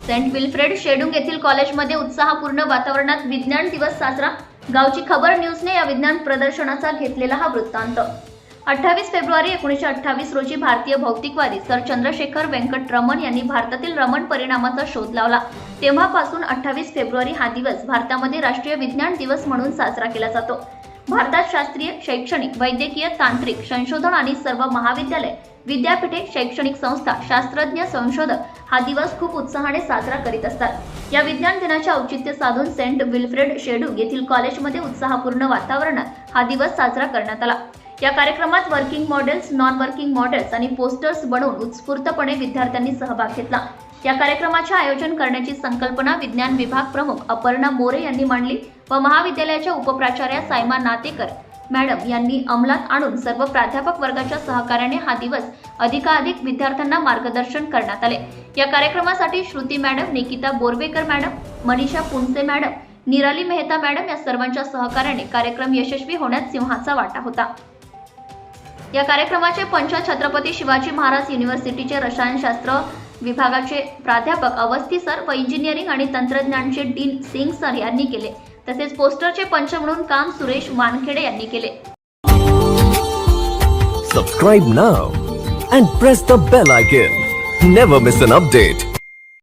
Saint Wilfred शेडुंग येथील कॉलेजमध्ये उत्साहपूर्ण वातावरणात विज्ञान दिवस साजरा. गावची खबर न्यूजने या विज्ञान प्रदर्शनाचा घेतलेला हा वृत्तांत. अठ्ठावीस फेब्रुवारी एकोणीसशे अठ्ठावीस रोजी भारतीय भौतिकवादी सर चंद्रशेखर व्यंकट रमण यांनी भारतातील रमण परिणामाचा शोध लावला. तेव्हापासून अठ्ठावीस फेब्रुवारी हा दिवस भारतामध्ये राष्ट्रीय विज्ञान दिवस म्हणून साजरा केला जातो. भारतात शास्त्रीय शैक्षणिक वैद्यकीय तांत्रिक संशोधन आणि सर्व महाविद्यालय विद्यापीठे शैक्षणिक संस्था शास्त्रज्ञ संशोधक हा दिवस खूप उत्साहाने साजरा करीत असतात. या विज्ञान दिनाचे औचित्य साधून सेंट विल्फ्रेड शेडू येथील कॉलेजमध्ये उत्साहपूर्ण वातावरणात हा दिवस साजरा करण्यात आला. या कार्यक्रमात working models non working models आणि पोस्टर्स बनवून उत्स्फूर्तपणे विद्यार्थ्यांनी सहभाग घेतला. या कार्यक्रमाचे आयोजन करण्याची संकल्पना विज्ञान विभाग प्रमुख अपर्णा मोरे यांनी मांडली व महाविद्यालयाच्या उपप्राचार्या सायमा नातेकर मॅडम यांनी अंमलात आणून सर्व प्राध्यापक वर्गाच्या सहकार्याने हा दिवस अधिकाधिक विद्यार्थ्यांना मार्गदर्शन करण्यात आले. या कार्यक्रमासाठी Shruti madam Nikita Borwekar madam Manisha Punse madam Nirali Mehta madam या सर्वांच्या सहकार्याने कार्यक्रम यशस्वी होण्यात सिंहाचा वाटा होता. या कार्यक्रमाचे पंच छत्रपती शिवाजी महाराज युनिव्हर्सिटीचे रसायनशास्त्र विभागाचे प्राध्यापक अवस्थी सर व इंजिनिअरिंग आणि तंत्रज्ञानचे डीन सिंग सर यांनी केले. तसेच पोस्टरचे पंच म्हणून काम सुरेश वानखेडे यांनी केले. Subscribe now and press the bell icon never miss an update